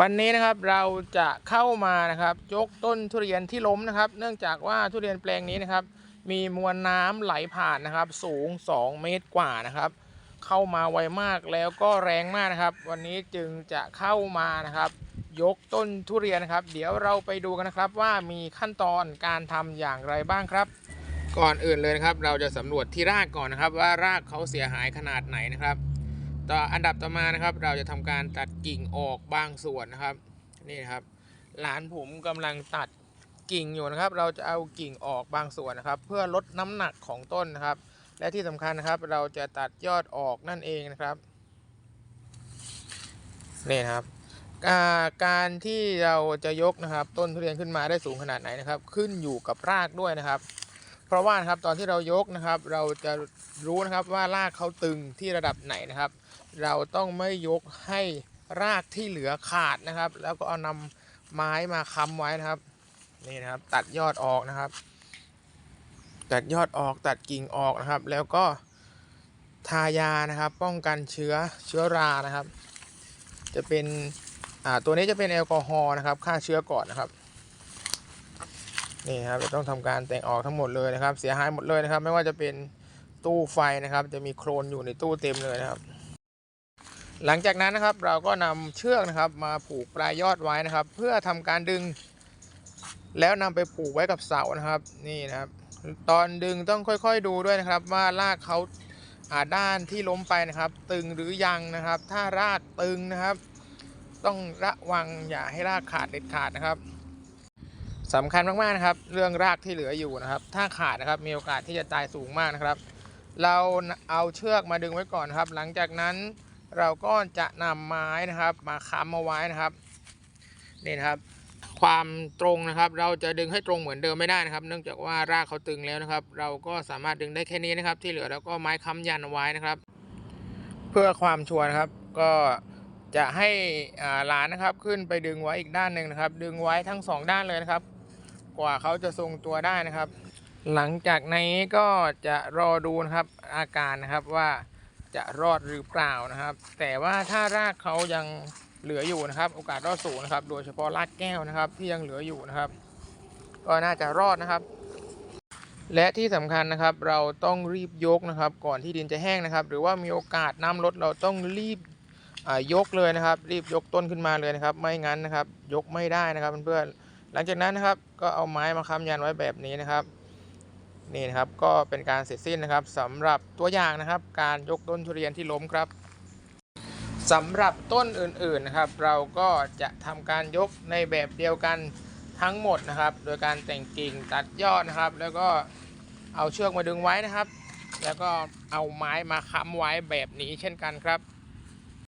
วันนี้นะครับเราจะเข้ามานะครับยกต้นทุเรียนที่ล้มนะครับ เนื่องจากว่าทุเรียนแปลงนี้นะครับ มีมวลน้ำไหลผ่านนะครับ สูง 2 เมตรกว่านะครับ เข้ามาไวมากแล้วก็แรงมากนะครับ วันนี้จึงจะเข้ามานะครับ ยกต้นทุเรียนนะครับ เดี๋ยวเราไปดูกันนะครับว่ามีขั้นตอนการทำอย่างไรบ้างครับ ก่อนอื่นเลยนะครับ เราจะสำรวจที่รากก่อนนะครับ ว่ารากเขาเสียหายขนาดไหนนะครับ ต่ออันดับต่อมานะครับ เราจะทำการตัดกิ่งออกบางส่วนนะครับนี่นะครับ หลานผมกำลังตัดกิ่งอยู่นะครับ เราจะเอากิ่งออกบางส่วนนะครับ เพื่อลดน้ำหนักของต้นนะครับ และที่สำคัญนะครับ เราจะตัดยอดออกนั่นเองนะครับนี่นะครับการที่เราจะยกนะครับ ต้นทุเรียนขึ้นมาได้สูงขนาดไหนนะครับ ขึ้นอยู่กับรากด้วยนะครับ เพราะว่านะครับตอนที่เรายกนะครับ เราจะรู้นะครับว่ารากเขาตึงที่ระดับไหนนะครับ เราต้องไม่ยกให้รากที่เหลือขาดนะครับ แล้วก็เอานำไม้มาค้ำไว้นะครับนี่นะครับ ตัดยอดออกนะครับ ตัดยอดออกตัดกิ่งออกนะครับ แล้วก็ทายานะครับ ป้องกันเชื้อเชื้อรานะครับ จะเป็นอ่าตัวนี้จะเป็นแอลกอฮอล์นะครับฆ่าเชื้อก่อนนะครับ นี่ครับเราต้องทำการแต่งออกทั้งหมดเลยนะครับ เสียหายหมดเลยนะครับ ไม่ว่าจะเป็นตู้ไฟนะครับ จะมีโครนอยู่ในตู้เต็มเลยนะครับ หลังจากนั้นนะครับเราก็นำเชือกนะครับ มาผูกปลายยอดไว้นะครับ เพื่อทำการดึง แล้วนำไปผูกไว้กับเสานะครับ นี่นะครับ ตอนดึงต้องค่อยๆดูด้วยนะครับ ว่ารากเขาอาด้านที่ล้มไปนะครับ ตึงหรือยังนะครับ ถ้ารากตึงนะครับ ต้องระวังอย่าให้รากขาดเด็ดขาดนะครับ สำคัญมากๆนะครับ เรื่องรากที่เหลืออยู่นะครับ ถ้าขาดนะครับมีโอกาสที่จะตายสูงมากนะครับ เราเอาเชือกมาดึงไว้ก่อนนครับ หลังจากนั้นเราก็จะนำไม้นะครับ มาค้ำเอาไว้นะครับนี่นะครับ ความตรงนะครับ เราจะดึงให้ตรงเหมือนเดิมไม่ได้นะครับ เนื่องจากว่ารากเขาตึงแล้วนะครับ เราก็สามารถดึงได้แค่นี้นะครับ ที่เหลือเราก็ไม้ค้ำยันเอาไว้นะครับ เพื่อความชัวร์นะครับก็จะให้หลานนะครับขึ้นไปดึงไว้อีกด้านหนึ่งนะครับ ดึงไว้ทั้งสองด้านเลยนะครับ กว่าเขาจะทรงตัวได้นะครับ หลังจากนี้ก็จะรอดูนะครับอาการนะครับว่าจะรอดหรือเปล่านะครับ แต่ว่าถ้ารากเขายังเหลืออยู่นะครับ โอกาสรอดสูงนะครับ โดยเฉพาะรากแก้วนะครับ ที่ยังเหลืออยู่นะครับ ก็น่าจะรอดนะครับ และที่สำคัญนะครับ เราต้องรีบยกนะครับ ก่อนที่ดินจะแห้งนะครับ หรือว่ามีโอกาสน้ำลดเราต้องรีบยกเลยนะครับ รีบยกต้นขึ้นมาเลยนะครับ ไม่งั้นนะครับ ยกไม่ได้นะครับเพื่อนๆ หลังจากนั้นนะครับก็เอาไม้มาค้ำยันไว้แบบนี้นะครับนี่นะครับก็เป็นการเสร็จสิ้นนะครับสำหรับตัวอย่างนะครับ การยกต้นทุเรียนที่ล้มครับสำหรับต้นอื่นๆนะครับ เราก็จะทำการยกในแบบเดียวกันทั้งหมดนะครับ โดยการแต่งกิ่งตัดยอดนะครับ แล้วก็เอาเชือกมาดึงไว้นะครับ แล้วก็เอาไม้มาค้ำไว้แบบนี้เช่นกันครับ